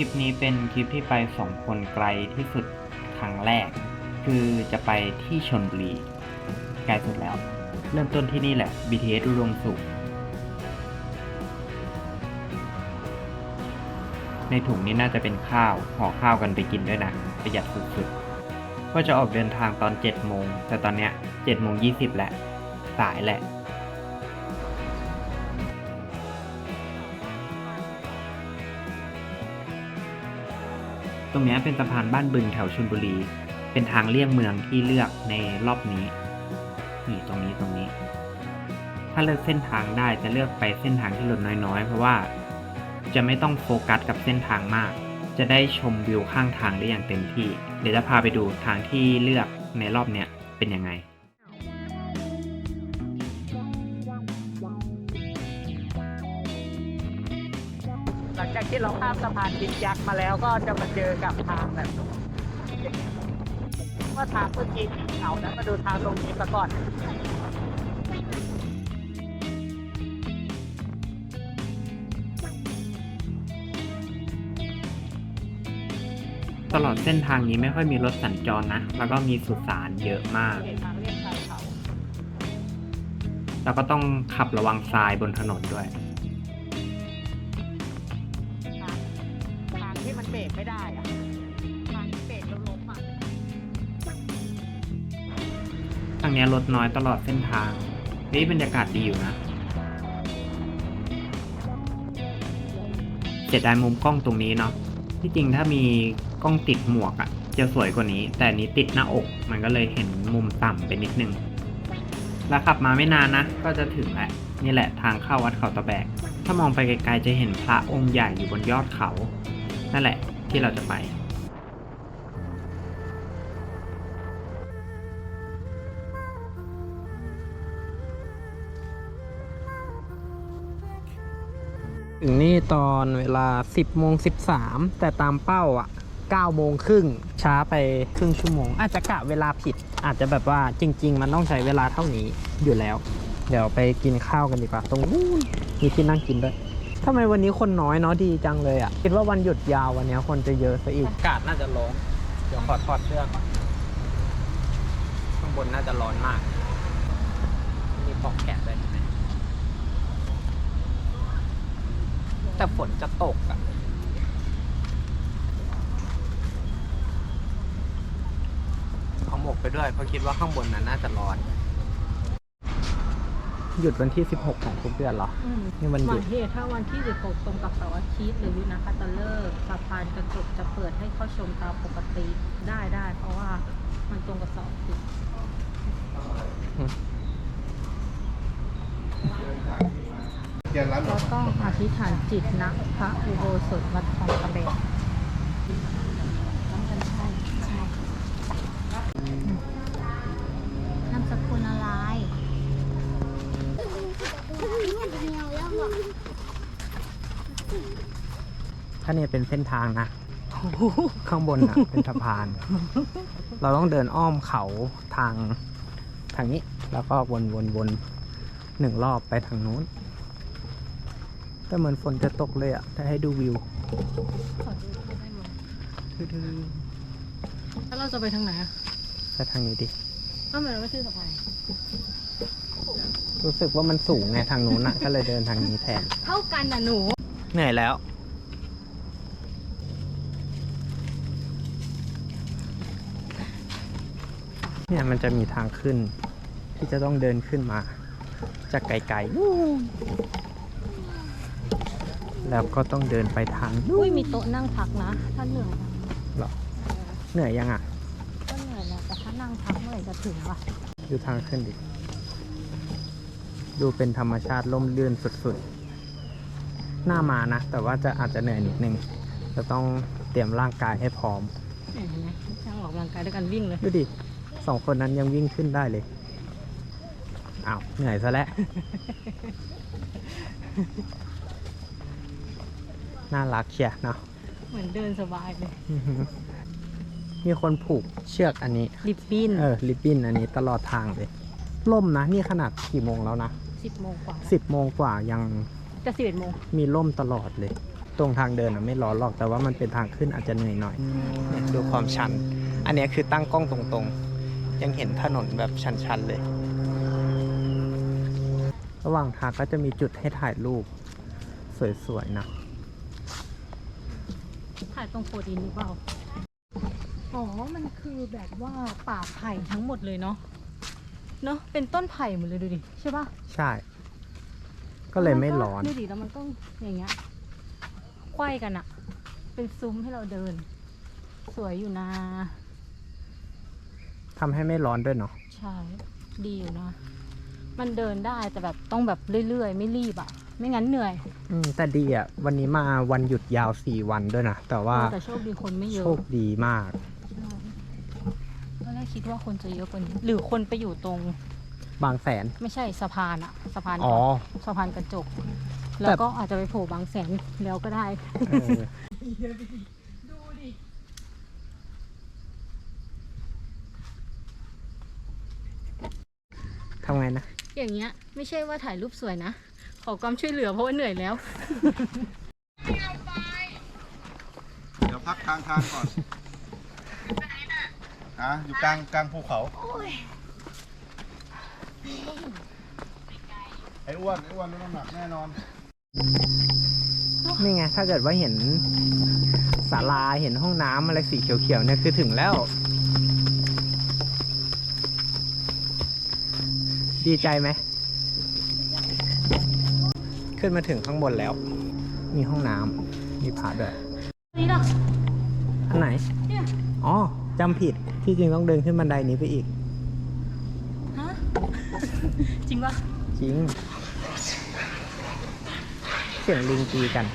ลิปนี้เป็นคลิปที่ไปสองคนไกลที่สุดครั้งแรก คือจะไปที่ชนบุรีไกลสุดแล้ว เริ่มต้นที่นี่แหละ BTS อุดมสุข ในถุงนี้น่าจะเป็นข้าวห่อข้าวกันไปกินด้วยนะ ประหยัดสุดๆว่าจะออกเดินทางตอน7โมงแต่ตอนเนี้ย7โมง20แหละสายแหละ ตรงนี้เป็นสะพานบ้านบึงแถวชลบุรี เป็นทางเลี่ยงเมืองที่เลือกในรอบนี้ นี่ตรงนี้ตรงนี้ ถ้าเลือกเส้นทางได้จะเลือกไปเส้นทางที่รถน้อยๆ เพราะว่าจะไม่ต้องโฟกัสกับเส้นทางมาก จะได้ชมวิวข้างทางได้อย่างเต็มที่ เดี๋ยวจะพาไปดูทางที่เลือกในรอบเนี้ยเป็นยังไง ที่เราข้ามสะพานดินยักษ์มาแล้วก็จะมาเจอกับทางแบบว่าทางเมื่อกี้ที่เขานะมาดูทางตรงนี้ซะก่อนตลอดเส้นทางนี้ไม่ค่อยมีรถสัญจรนะ แล้วก็มีสุสานเยอะมากเรายเขาแล้วก็ต้องขับระวังทรายบนถนนด้วย ทางนี้รถน้อยตลอดเส้นทางนี่บรรยากาศดีอยู่นะเสียดายมุมกล้องตรงนี้เนาะที่จริงถ้ามีกล้องติดหมวกอะ่ะจะสวยกว่านี้ แต่นี้ติดหน้าอก มันก็เลยเห็นมุมต่ำไปนิดนึง แล้วขับมาไม่นานนะ ก็จะถึงแหล้วนี่แหละทางเข้าวัดเขาตะแบก ถ้ามองไปไกลๆจะเห็นพระองค์ใหญ่อยู่บนยอดเขา นั่นแหละที่เราจะไป ตอนเวลา 10โมง13 แต่ตามเป้าอะ9โมงครึ่งช้าไปครึ่งชั่วโมง อาจจะกะเวลาผิด อาจจะแบบว่าจริง ๆ มันต้องใช้เวลาเท่านี้อยู่แล้ว เดี๋ยวไปกินข้าวกันดีกว่า ตรงนู้นมีที่นั่งกินด้วยทำไมวันนี้คนน้อยเนาะดีจังเลยอะ คิดว่าวันหยุดยาววันนี้คนจะเยอะซะอีกอากาศน่าจะร้อนเดี๋ยวขอถอดเสื้อก่อนข้างบนน่าจะร้อนมาก มีปอกแขนด้วยเห็นไหม แต่ฝนจะตกอะเอาหมวกไปด้วยเพราะคิดว่าข้างบนนั้นน่าจะร้อน หยุดวันที่ 16 ของทุกเดือนเหรอ อืมนี่วันหวัยุนดที่ถ้าวันที่ 16 ตรงกับเสาร์อาทิตย์หรือวินาคตเลิกษ์สะพานกระจกจะเปิดให้เข้าชมตามปกติได้ได้ เพราะว่ามันตรงกับเสาร์อาทิตย์เราต้องอธิษฐานจิตนะพระอุโบสถวัดคลองตะเบกนามสกุลอะไรถ้าเนี่ยเป็นเส้นทางนะ ข้างบนอะเป็นสะพาน เราต้องเดินอ้อมเขาทางทางนี้ แล้วก็วนวนวนหนึ่งรอบไปทางนู้น แต่เหมือนฝนจะตกเลยอะถ้าให้ดูวิวขอดูได้ไหมแล้วเราจะไปทางไหนอะไปทางนี้ดิทำไมเราไม่ขึ้นสะพานรู้สึกว่ามันสูงไงทางนู้นอะก็เลยเดินทางนี้แทน เท่ากันนะหนู เหนื่อยแล้ว เนี่ยมันจะมีทางขึ้น ที่จะต้องเดินขึ้นมา จากไกลๆนู่น แล้วก็ต้องเดินไปทางนู่อุ้นยมีโต๊ะนั่งพักนะ ถ้าเหนื่อยเหรอเหนื่อยยังอะ ก็เหนื่อยแหละแต่ถ้านั่งพักเมื่อไหร่จะถึงวะดูทางขึ้นดิ ดูเป็นธรรมชาติล่มลื่นสุดๆ หน้ามานะ แต่ว่าจะอาจจะเหนื่อยนิดนึง จะต้องเตรียมร่างกายให้พร้อม เห็นไหมช่างออกกำลังกายด้วยกันวิ่งเลย ดูดิสองคนนั้นยังวิ่งขึ้นได้เลย อ้าว เหนื่อยซะแล้ว น่ารักเชียเนาะเหมือนเดินสบายเลย อื้อหือมีคนผูกเชือกอันนี้ริบบิ้นเออริบบิ้นอันนี้ตลอดทางเลยล่มนะ นี่ขนาดกี่โมงแล้วนะสิบโมงกว่าสิบโมงกว่ายังจะสิบเอ็ดโมงมีล่มตลอดเลยตตรงทางเดินอะไม่ร้อนหรอกแต่ว่ามันเป็นทางขึ้นอาจจะเหนื่อยหน่อยเนี่ยดูความชัน อันเนี้ยคือตั้งกล้องตรงๆ ยังเห็นถนนแบบชันๆเลย ระหว่างทางก็จะมีจุดให้ถ่ายรูป สวยๆนะถ่าย ตรงโคดินหรือเปล่า อ๋อ มันคือแบบว่าป่าไผ่ทั้งหมดเลยเนาะ เนาะเป็นต้นไผ่หมดเลยดูดิใช่ปะใช่ ก็เลยไม่ร้อน ดูดิแล้วมันก็อย่างเงี้ยไขว้กันอะเป็นซุ้มให้เราเดิน สวยอยู่นะ ทำให้ไม่ร้อนด้วยเนาะ ใช่ ดีอยู่นะ มันเดินได้แต่แบบต้องแบบเรื่อยๆ ไม่รีบอะ ไม่งั้นเหนื่อยอืมแต่ดีอะ วันนี้มาวันหยุดยาวสี่วันด้วยนะ แต่ว่าเออแต่โชคดีคนไม่เยโชอะคดีมากใช่ตอนแรกคิดว่าคนจะเยอะกว่านี้ หรือคนไปอยู่ตรง บางแสน ไม่ใช่สะพานอะสะพานอ๋อ สะพานกระจก แล้วก็อาจจะไปโผล่บางแสนแล้วก็ได้ เออทำไงนะ อย่างเงี้ย ไม่ใช่ว่าถ่ายรูปสวยนะ ขอความช่วยเหลือเพราะว่าเหนื่อยแล้ว เดี๋ยวพักกลางทางก่อนอะอยู่กลางกลางภูเขา ไอ้อ้วนไอ้อ้วนลดน้ำหนักแน่นอน นี่ไง ถ้าเกิดว่าเห็นศาลาเห็นห้องน้ำอะไรสีเขียวๆเนี่ยคือถึงแล้ว ดีใจไหม ขึ้นมาถึงข้างบนแล้ว มีห้องน้ำมีผาด้วยนี่ล่ะอันไหน เนี่ยอ๋อจำผิดที่จริงต้องเดินขึ้นบันไดนี้ไปอีก ฮะ จริงปะจริง เสียงลิงตีกัน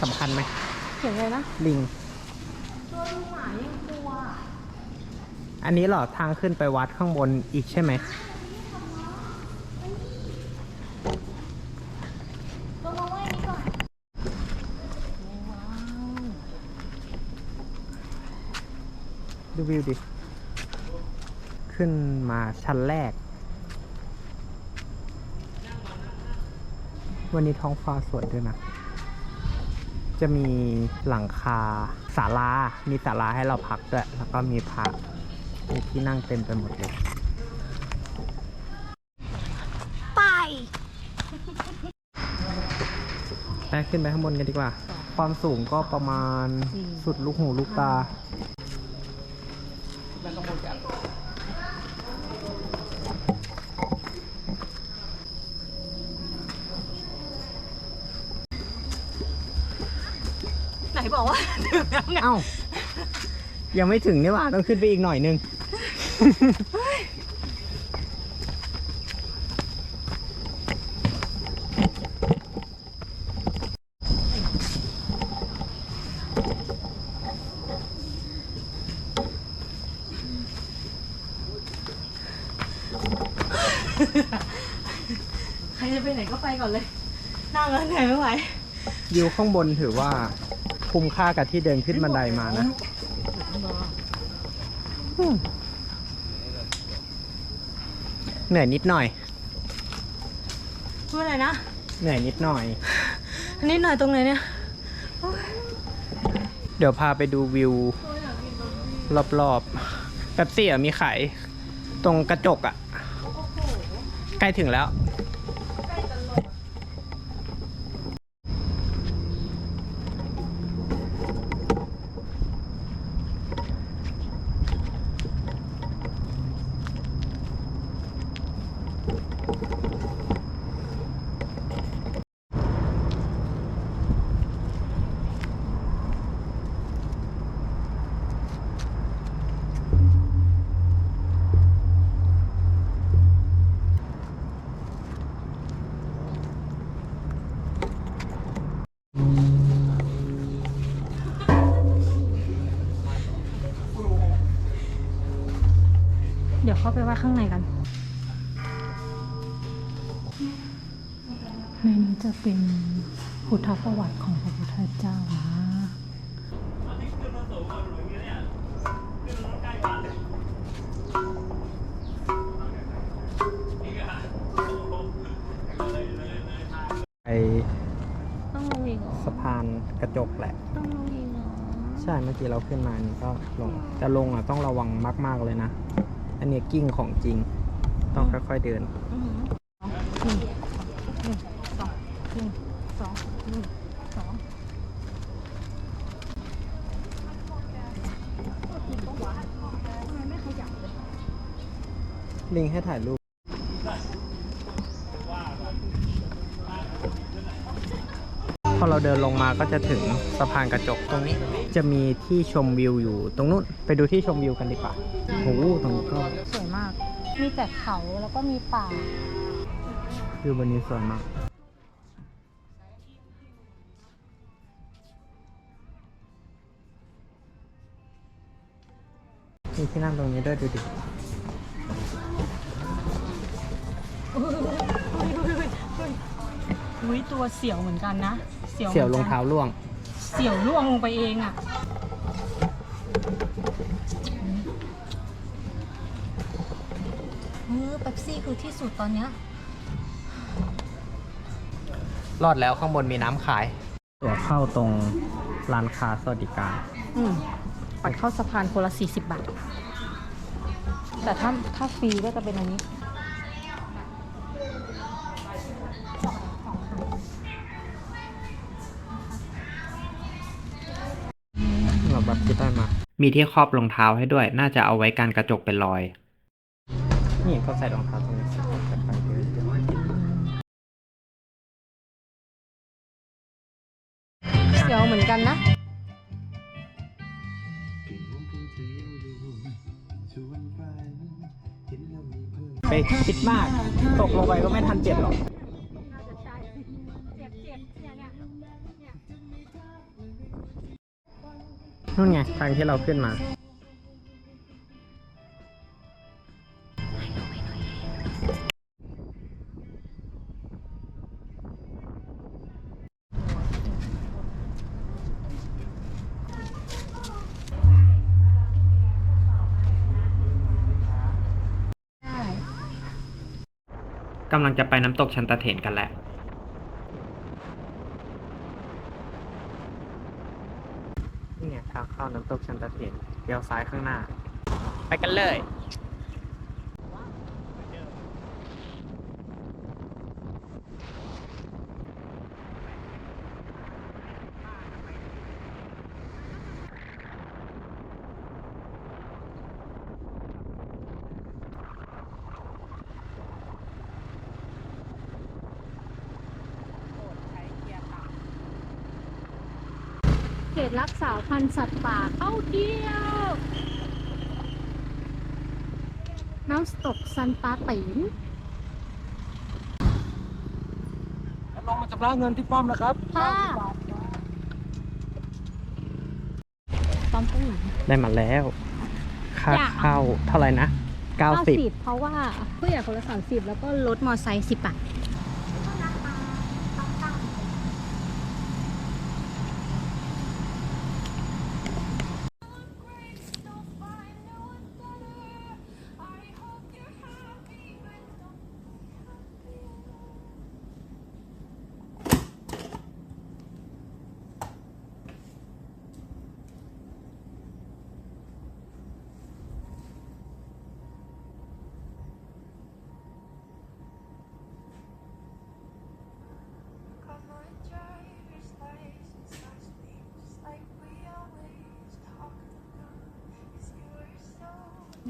สำคัญไหมเขียนเลยนะลิง ตัวลูกหมายังกลัว อันนี้เหรอทางขึ้นไปวัดข้างบนอีกใช่ไหม ตัวมาไว้นี่ก่อน ดูวิวดิ ขึ้นมาชั้นแรก วันนี้ท้องฟ้าสวยด้วยนะ จะมีหลังคาศาลา มีศาลาให้เราพักด้วย แล้วก็มีพระมีที่นั่งเต็มไปหมดเลย ไปไปขึ้นไปข้างบนกันดีกว่า ความสูงก็ประมาณสุดลูกหูลูกตา ไห นบอกว่าถึงแล้วไงเอ้า ยังไม่ถึงนี่หว่าต้องขึ้นไปอีกหน่อยนึง ใครจะไปไหนก็ไปก่อนเลย นั่งแล้วเหนื่อยไม่ไหว วิวข้างบนถือว่า คุ้มค่ากับที่เดินขึ้นบันไดมานะอืมเหนื่อยนิดหน่อยพูดอะไรนะ เหนื่อยนิดหน่อยอันนี้หน่อยตรงไหนเนี่ย เดี๋ยวพาไปดูวิว รอบๆแบบซี่อะมีขายตรงกระจกอะใกล้ถึงแล้ว เดี๋ยวเข้าไปว่าข้างในกัน ในนี้จะเป็นพุทธประวัติของพระพุทธเจ้านะไปต้องลงอีกเหรอ สะพานกระจกแหละ ต้องลงอีกเหรอ ใช่เมื่อกี้เราขึ้นมานี่ก็ลงแต่ลงอะต้องระวังมาก ๆเลยนะ อันนี้กิ้งของจริง ต้องค่อยๆเดินอือหือหนึ่งสองหนึ่งสองหนึ่งสองทำไมไม่ขยับเลยลิงให้ถ่ายรูป พอ เราเดินลงมาก็จะถึงสะพานกระจกตรงนี้ จะมีที่ชมวิวอยู่ตรงนู้นไปดูที่ชมวิวกันดีกว่าโอ้โหตรงนี้ก็สวยมาก มีแต่เขาแล้วก็มีป่าวิวบนนี้สวยมากมีที่นั่งตรงนี้ด้วยดูดิอุ้ยตัวเสียวเหมือนกันนะ เสี่ยวรองเท้าล่วง เสียวล่วงลงไปเองอะเออเป๊ปซี่คือที่สุดตอนเนี้ยรอดแล้วข้างบนมีน้ำขาย ตัวเข้าตรงร้านค้าสวัสดิการ อืมปัดเข้าสะพานคนละ40 บาท แต่ถ้าถ้าฟรีก็จะเป็นอันนี้ มามีที่ครอบรองเท้าให้ด้วย น่าจะเอาไว้กันกระจกเป็นรอย นี่เขาใส่รองเท้าตรงนี้ไปๆเดี๋ยวเสียวเหมือนกันนะ ไปคิดมาก ตกลงไปก็ไม่ทันเจ็บหรอกนู่น นู่นไงทางที่เราขึ้นมากำลังจะไปน้ำตกชันตะเถนกันแหละ นี่ไงทาง เข้าน้ำตกชันตะเถนเลี้ยวซ้ายข้างหน้า ไปกันเลย ตรักษาพันธุ์สัตว์ป่าเข้าเที่ยว น้ำตกซันปาตินลงมาชำระเงินที่ป้อมนะครับค่ะปั๊มตรงไหนได้มาแล้ว ค่าอยากเข้าเท่าไหร่นะ 90 เพราะว่าผู้ใหญ่คนละสามสิบแล้วก็รถมอไซค์สิบบาท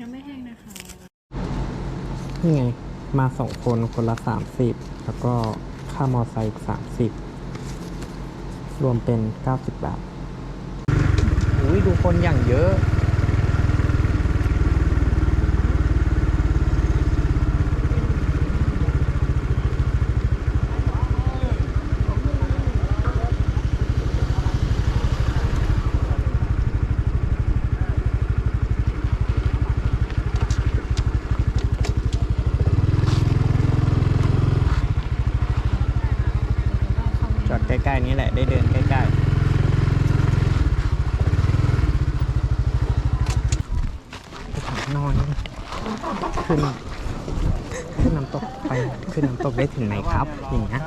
ยังไม่แห้งนะคะ นี่ไง มาสองคนคนละ30แล้วก็ค่ามอไซค์อีก30รวมเป็น90บาทอุ้ยดูคนอย่างเยอะ จอดใกล้ๆนี้แหละ ได้เดินใกล้ๆไปถามหน้อย ขึ้น ขึ้นน้ำตกไป ขึ้นน้ำตกได้ถึงไหน ครับ อย่างเงี้ย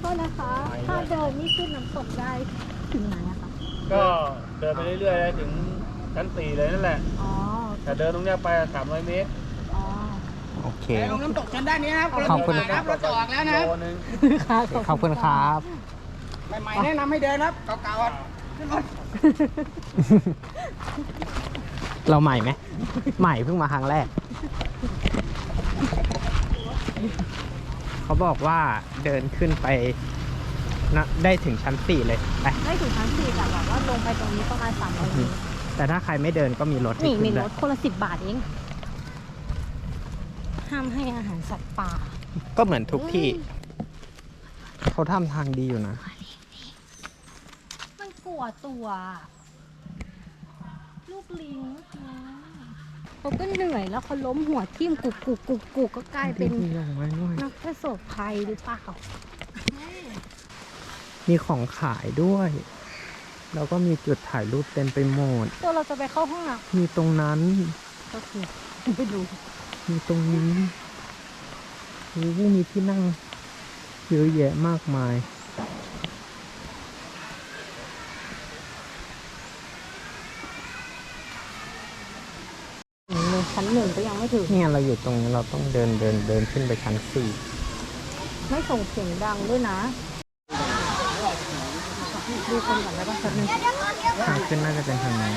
โทษนะคะ ถ้าเดินนี่ขึ้นน้ำตกได้ถึงไหนอะคะก็เดินไปเรื่อยๆเลยถึงชั้นสี่เลยนั่นแหละ อ๋อ แต่เดินตรงเนี้ยไปสามร้อยเมตรอ๋อ โอเค ลงน้ำตกชั้นด้านนี้ครับขอบคุณครับรถจะออกแล้วนะครับโลนึงค่ะขอบคุณครับ ใหม่ๆแนะนำให้เดินครับเก่าๆอะขึ้นรถเราใหม่ไหม ใหม่เพิ่งมาครั้งแรก เขาบอกว่าเดินขึ้นไปนะได้ถึงชั้นสี่เลยไปได้ถึงชั้นสี่แต่แบบว่าลงไปตรงนี้ประมาณสามร้อยเมตรแต่ถ้าใครไม่เดินก็มีรถให้นี่ขึ้มีนรด้วถยคนละสิบบาทเอง ห้ามให้อาหารสัตว์ป่า ก็เหมือนทุกที่ เขาทำทางดีอยู่นะ มันกลัวตัว ลูกลิงนะ เขาก็เหนื่อยแล้วเขาล้มหัวทิ่มกุกกุกกุกกุกก็กลายเป็นมีอย่างไว้ด้วยนักประสบภัยหรือเปล่ามีของขายด้วย แล้วก็มีจุดถ่ายรูปเต็มไปหมดตัวเราจะไปเข้าห้องอะมีตรงนั้นก็คือไปดูมีตรงนี้โอ้โหมีที่นั่งเยอะแยะมากมายเลยชั้นหนึ่งก็ยังไม่ถึง เนี่ยเราอยู่ ตรงนี้เราต้องเดินเดินเดินขึ้นไปชั้นสี่ไม่ส่งเสียงดังด้วยนะดูคนก่อนแล้วก็ชั้นหนึ่งทางขึ้นน่าจะเป็นทางนี้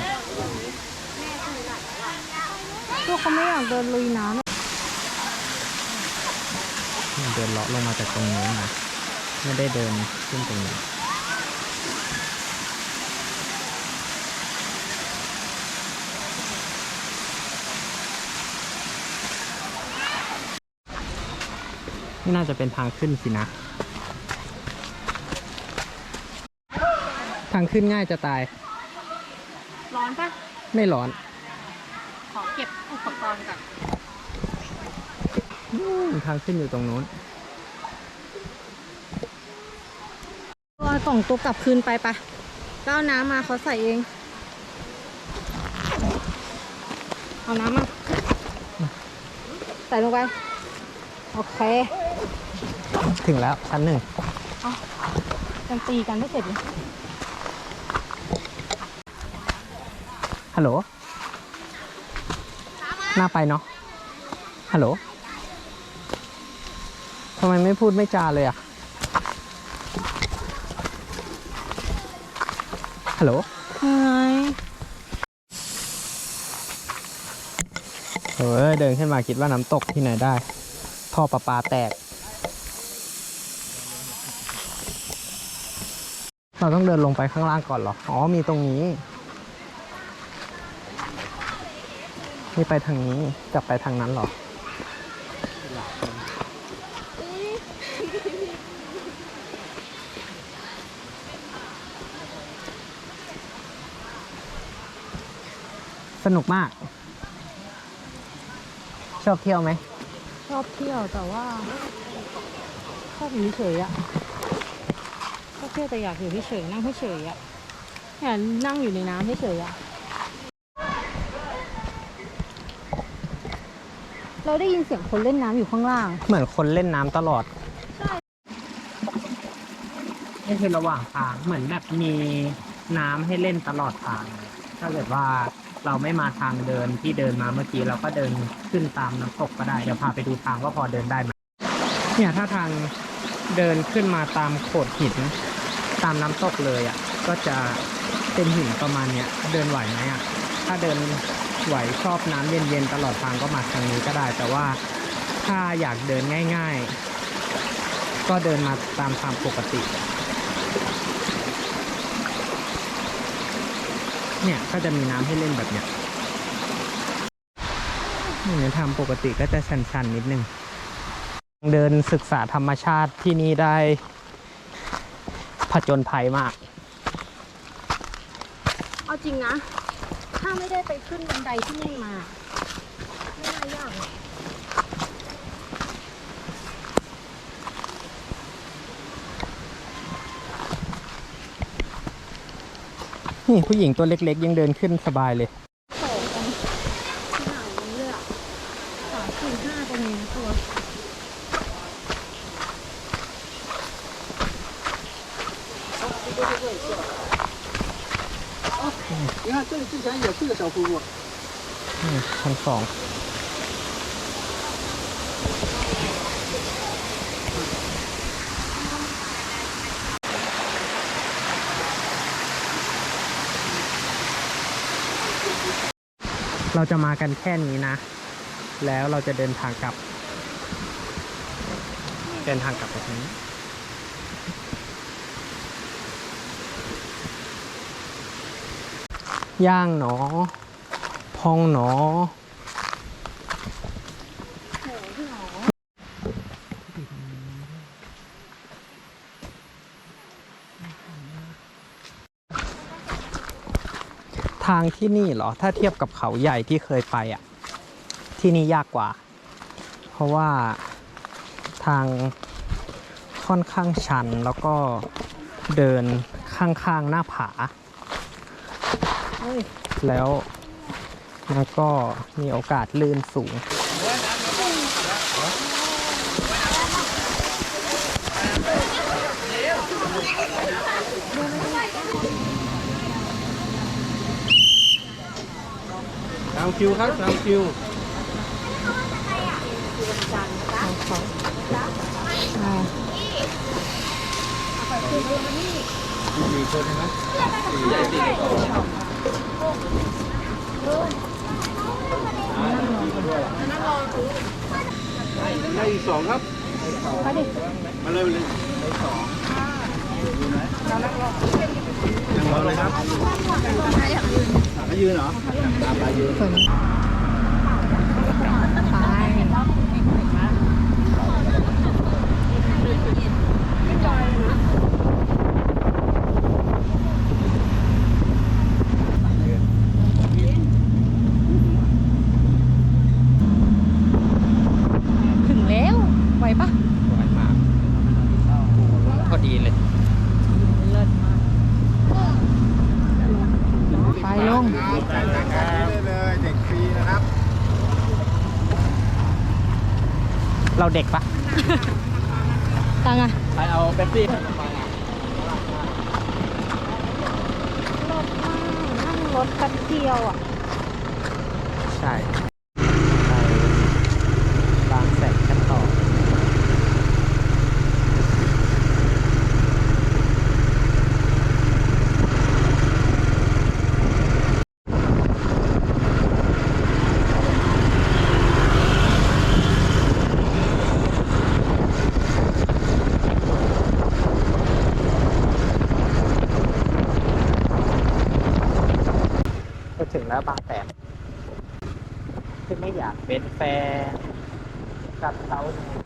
ตัวเขาไม่อยากเดินลุยน้ำเดินเลาะลงมาจากตรงนู้นนะไม่ได้เดินขึ้นตรงนี้ นี่น่าจะเป็นทางขึ้นสินะ ทางขึ้นง่ายจะตาย ร้อนปะไม่ร้อน ขอเก็บอุปกรณ์ก่อนอืมทางขึ้นอยู่ตรงนู้นตัวกล่องตัวกลับคืนไปปะก็เอาน้ำมาเขาใส่เอง เอาน้ำมา ใส่ลงไป โอเค ถึงแล้วชั้นหนึ่งยังตีกันไม่เสร็จเลยฮัลโหลน่าไปเนาะฮัลโหลทำไมไม่พูดไม่จาเลยอะฮัลโหลเฮ้ยเออเดินขึ้นมาคิดว่าน้ำตกที่ไหนได้ ท่อประปาแตก เราต้องเดินลงไปข้างล่างก่อนเหรอ อ๋อ มีตรงนี้ นี่ไปทางนี้กลับไปทางนั้นเหรอ สนุกมาก ชอบเที่ยวไหม ชอบเที่ยวแต่ว่าชอบอยู่เฉยๆอะ ชอบเที่ยวแต่อยากอยู่เฉยๆนั่งเฉยๆอะอยากนั่งอยู่ในน้ำเฉยๆอะเราได้ยินเสียงคนเล่นน้ำอยู่ข้างล่าง เหมือนคนเล่นน้ำตลอดนี่คือระหว่างทางเหมือนแบบมีน้ำให้เล่นตลอดทาง ถ้าเกิดว่าเราไม่มาทางเดินที่เดินมาเมื่อกี้เราก็เดินขึ้นตามน้ำตกก็ได้ เดี๋ยวพาไปดูทางว่าพอเดินได้ไหมเนี่ยถ้าทางเดินขึ้นมาตามโขดหิน ตามน้ำตกเลยอะก็จะเป็นหินประมาณเนี้ยเดินไหวไหมอะถ้าเดินไหวชอบน้ำเย็นๆตลอดทางก็มาทางนี้ก็ได้ แต่ว่าถ้าอยากเดินง่าย ๆ ก็เดินมาตามทางปกติ เนี่ยก็จะมีน้ำให้เล่นแบบเนี้ยนี่ในทางปกติก็จะชันๆนิดนึง เดินศึกษาธรรมชาติที่นี่ได้ ผจญภัยมาก เอาจริงนะ ถ้าไม่ได้ไปขึ้นบันไดที่นี่มา ไม่น่ายากหรอกนี่ผู้หญิงตัวเล็กๆ ยังเดินขึ้นสบายเลย โตกันหนาวเลยอะสามสี่ห้าตรงนี้นะตัว 你看这里之前也是个小瀑布。 อืมชั้นสอง เราจะมากันแค่นี้นะ แล้วเราจะเดินทางกลับ เดินทางกลับแบบนี้ ย่างหนอ พองหนอ ทางที่นี่เหรอ ถ้าเทียบกับเขาใหญ่ที่เคยไปอะ ที่นี่ยากกว่า เพราะว่าทางค่อนข้างชันแล้วก็เดินข้างๆหน้าผา แล้วมันก็มีโอกาสลื่นสูง ตามคิวครับตามคิวมีคนไหมให้อีก สองครับมาเลยมาเลยยังรอเลยครับให้ยืนเหรอไปยืน ถึงแล้วไหวปะ สวยมากพอดีเลย เลิศมาก ไปลง ได้เลยเด็กฟรีนะครับ เราเด็กปะตังอะไปเอาเป๊ปซี่รถมากนั่งรถแป๊บเดียวอะ ใช่ไปบางแสนกันต่อ ก็ถึงแล้วบางแสน ที่